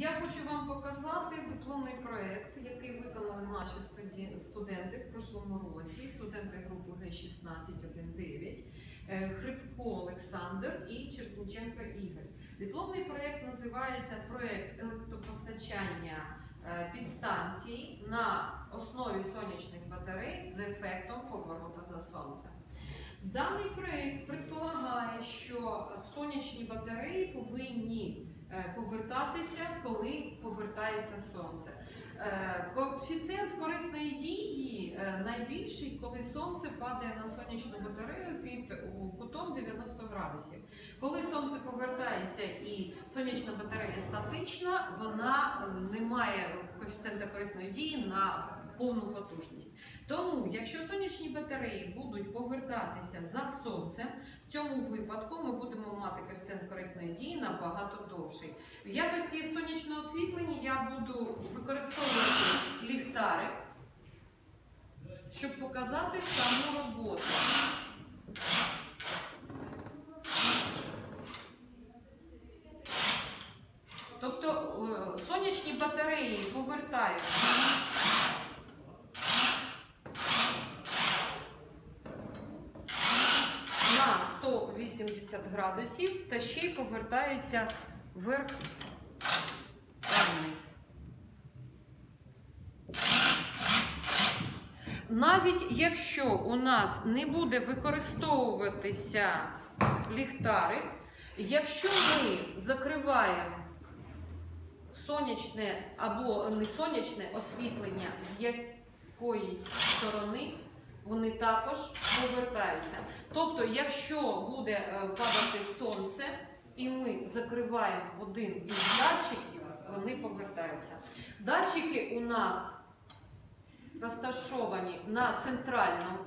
Я хочу вам показати дипломний проєкт, який виконали наші студенти в прошлому році, студенти групи Г1619, е, Хрипко Олександр і Черкниченко Ігор. Дипломний проєкт називається Проєкт електропостачання е, підстанцій на основі сонячних батарей з ефектом поворота за сонцем. Даний проєкт предполагає, що сонячні батареї повинні повертатися, коли повертається сонце. Е, Коефіцієнт корисної дії е, найбільший, коли сонце падає на сонячну батарею під кутом 90 градусів. Коли сонце повертається і сонячна батарея статична, вона е, не має коефіцієнта корисної дії на повну потужність. Тому, якщо сонячні батареї будуть повертатися за сонцем, в цьому випадку ми будемо мати коефіцієнт корисної дії набагато довший. В якості сонячного освітлення я буду використовувати ліхтарик, щоб показати саму роботу. Тобто е, сонячні батареї повертаються на 180 градусів та ще й повертаються вверх та вниз. Навіть якщо у нас не буде використовуватися ліхтарик, якщо ми закриваємо сонячне або не сонячне освітлення з якоїсь сторони, вони також повертаються. Тобто, якщо буде е, падати сонце, і ми закриваємо один із датчиків, вони повертаються. Датчики у нас розташовані на центральному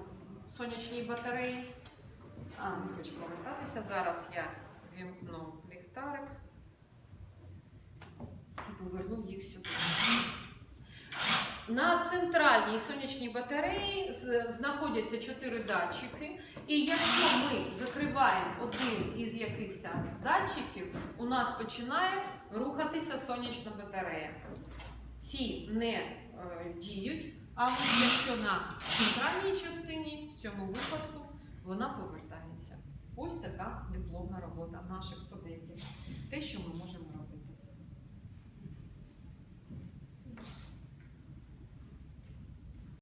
сонячній батареї. А, не хочу повертатися. Зараз я вімкну ліхтарик і поверну їх сюди. На центральній сонячній батареї знаходяться чотири датчики, і якщо ми закриваємо один із якихось датчиків, у нас починає рухатися сонячна батарея. Ці не е, діють, а якщо на центральній частині, в цьому випадку, вона повертається. Ось така дипломна робота наших студентів. Те, що ми можемо робити.